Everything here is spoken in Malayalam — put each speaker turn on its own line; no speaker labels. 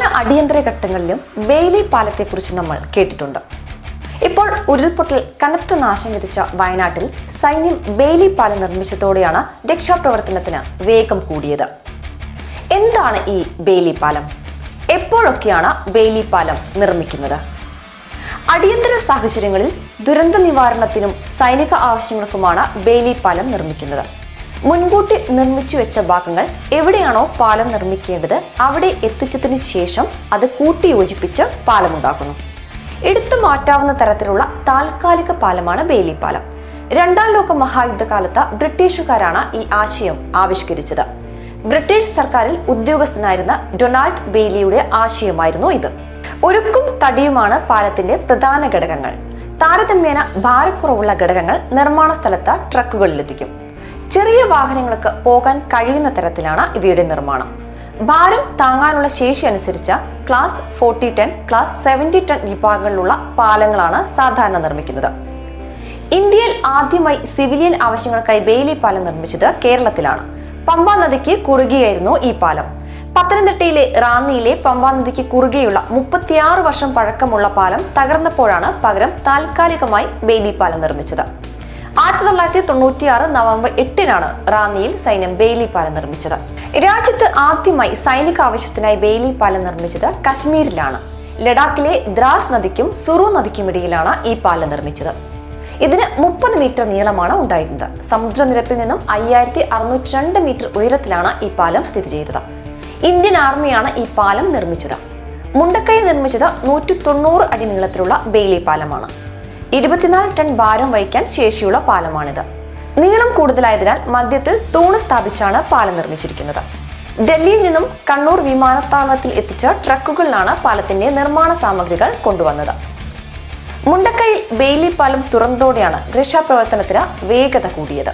അടിയന്തര ഘട്ടങ്ങളിലും ബെയിലി പാലത്തെക്കുറിച്ച് നമ്മൾ കേട്ടിട്ടുണ്ട്. ഇപ്പോൾ ഉരുൾപൊട്ടൽ കനത്ത നാശം വിധിച്ച വയനാട്ടിൽ സൈന്യം ബെയിലി പാലം നിർമ്മിച്ചതോടെയാണ് രക്ഷാപ്രവർത്തനത്തിന് വേഗം കൂടിയത്. എന്താണ് ഈ ബെയിലി പാലം? എപ്പോഴൊക്കെയാണ് ബെയിലി പാലം നിർമ്മിക്കുന്നത്? അടിയന്തര സാഹചര്യങ്ങളിൽ ദുരന്ത നിവാരണത്തിനും സൈനിക ആവശ്യങ്ങൾക്കുമാണ് ബെയിലി പാലം നിർമ്മിക്കുന്നത്. മുൻകൂട്ടി നിർമ്മിച്ചു വെച്ച ഭാഗങ്ങൾ എവിടെയാണോ പാലം നിർമ്മിക്കേണ്ടത് അവിടെ എത്തിച്ചതിന് ശേഷം അത് കൂട്ടി യോജിപ്പിച്ച് പാലമുണ്ടാക്കുന്നു. എടുത്തു മാറ്റാവുന്ന തരത്തിലുള്ള താൽക്കാലിക പാലമാണ് ബേലി പാലം രണ്ടാം ലോക മഹായുദ്ധകാലത്ത് ബ്രിട്ടീഷുകാരാണ് ഈ ആശയം ആവിഷ്കരിച്ചത്. ബ്രിട്ടീഷ് സർക്കാരിൽ ഉദ്യോഗസ്ഥനായിരുന്ന ഡൊണാൾഡ് ബെയ്ലിയുടെ ആശയമായിരുന്നു ഇത്. ഒരുക്കും തടിയുമാണ് പാലത്തിന്റെ പ്രധാന ഘടകങ്ങൾ. താരതമ്യേന ഭാരക്കുറവുള്ള ഘടകങ്ങൾ നിർമ്മാണ സ്ഥലത്ത് ട്രക്കുകളിലെത്തിക്കും. ചെറിയ വാഹനങ്ങൾക്ക് പോകാൻ കഴിയുന്ന തരത്തിലാണ് ഇവയുടെ നിർമ്മാണം. ഭാരം താങ്ങാനുള്ള ശേഷി അനുസരിച്ച class forty ten class seventy ten വിഭാഗങ്ങളിലുള്ള പാലങ്ങളാണ് സാധാരണ നിർമ്മിക്കുന്നത്. ഇന്ത്യയിൽ ആദ്യമായി സിവിലിയൻ ആവശ്യങ്ങൾക്കായി ബെയിലി പാലം നിർമ്മിച്ചത് കേരളത്തിലാണ്. പമ്പാ നദിക്ക് കുറുകെയായിരുന്നു ഈ പാലം. പത്തനംതിട്ടയിലെ റാന്നിയിലെ പമ്പാ നദിക്ക് കുറുകെയുള്ള മുപ്പത്തിയാറ് വർഷം പഴക്കമുള്ള പാലം തകർന്നപ്പോഴാണ് പകരം താൽക്കാലികമായി ബെയിലി പാലം നിർമ്മിച്ചത്. ആയിരത്തി തൊള്ളായിരത്തി തൊണ്ണൂറ്റിയാറ് നവംബർ എട്ടിനാണ് റാന്നിയിൽ സൈന്യം ബെയിലി പാലം നിർമ്മിച്ചത്. രാജ്യത്ത് ആദ്യമായി സൈനിക ആവശ്യത്തിനായി ബെയിലി പാലം നിർമ്മിച്ചത് കശ്മീരിലാണ്. ലഡാക്കിലെ ദ്രാസ് നദിക്കും സുറു നദിക്കും ഇടയിലാണ് ഈ പാലം നിർമ്മിച്ചത്. ഇതിന് മുപ്പത് മീറ്റർ നീളമാണ് ഉണ്ടായിരുന്നത്. സമുദ്രനിരപ്പിൽ നിന്നും അയ്യായിരത്തി അറുന്നൂറ്റി രണ്ട് മീറ്റർ ഉയരത്തിലാണ് ഈ പാലം സ്ഥിതി ചെയ്തത്. ഇന്ത്യൻ ആർമിയാണ് ഈ പാലം നിർമ്മിച്ചത്. മുണ്ടക്കൈ നിർമ്മിച്ചത് നൂറ്റി തൊണ്ണൂറ് അടി നീളത്തിലുള്ള ബെയിലി പാലമാണ് ഇരുപത്തിനാല് ടൺ ഭാരം വഹിക്കാൻ ശേഷിയുള്ള പാലമാണിത്. നീളം കൂടുതലായതിനാൽ മധ്യത്തിൽ തൂണ് സ്ഥാപിച്ചാണ് പാലം നിർമ്മിച്ചിരിക്കുന്നത്. ഡൽഹിയിൽ നിന്നും കണ്ണൂർ വിമാനത്താവളത്തിൽ എത്തിച്ച ട്രക്കുകളിലാണ് പാലത്തിന്റെ നിർമ്മാണ സാമഗ്രികൾ കൊണ്ടുവന്നത്. മുണ്ടക്കൈ ബെയിലി പാലം തുറന്നതോടെയാണ് രക്ഷാപ്രവർത്തനത്തിന് വേഗത കൂടിയത്.